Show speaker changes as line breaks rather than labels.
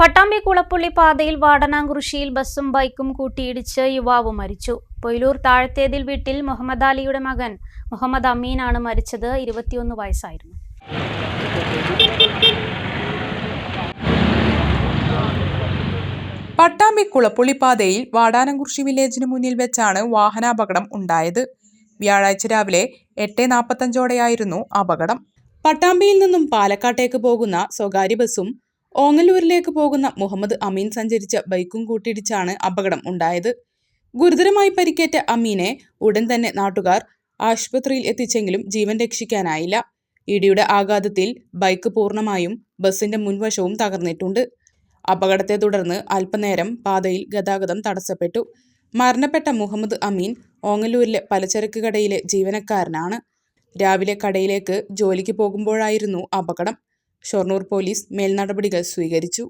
പട്ടാമ്പി കുളപ്പുള്ളി പാതയിൽ വാടനാംകുറിശിയിൽ ബസ്സും ബൈക്കും കൂട്ടിയിടിച്ച് യുവാവ് മരിച്ചു. പൊയിലൂർ താഴത്തേതിൽ വീട്ടിൽ മുഹമ്മദ് അലിയുടെ മകൻ മുഹമ്മദ് അമീനാണ് മരിച്ചത്. ഇരുപത്തിയൊന്ന് വയസ്സായിരുന്നു.
പട്ടാമ്പി കുളപ്പുള്ളി പാതയിൽ വാടാനംകുറിശി വില്ലേജിന് മുന്നിൽ വെച്ചാണ് വാഹനാപകടം ഉണ്ടായത്. വ്യാഴാഴ്ച രാവിലെ എട്ട് നാൽപ്പത്തഞ്ചോടെയായിരുന്നു അപകടം. പട്ടാമ്പിയിൽ നിന്നും പാലക്കാട്ടേക്ക് പോകുന്ന സ്വകാര്യ ബസ്സും ഓങ്ങല്ലൂരിലേക്ക് പോകുന്ന മുഹമ്മദ് അമീൻ സഞ്ചരിച്ച ബൈക്കും കൂട്ടിയിടിച്ചാണ് അപകടം ഉണ്ടായത്. ഗുരുതരമായി പരിക്കേറ്റ അമീനെ ഉടൻ തന്നെ നാട്ടുകാർ ആശുപത്രിയിൽ എത്തിച്ചെങ്കിലും ജീവൻ രക്ഷിക്കാനായില്ല. ഇടിയുടെ ആഘാതത്തിൽ ബൈക്ക് പൂർണമായും ബസിന്റെ മുൻവശവും തകർന്നിട്ടുണ്ട്. അപകടത്തെ തുടർന്ന് അല്പനേരം പാതയിൽ ഗതാഗതം തടസ്സപ്പെട്ടു. മരണപ്പെട്ട മുഹമ്മദ് അമീൻ ഓങ്ങല്ലൂരിലെ പലചരക്ക് കടയിലെ ജീവനക്കാരനാണ്. രാവിലെ കടയിലേക്ക് ജോലിക്ക് പോകുമ്പോഴായിരുന്നു അപകടം. ഷൊർണൂർ പോലീസ് മേൽനടപടികൾ സ്വീകരിച്ചു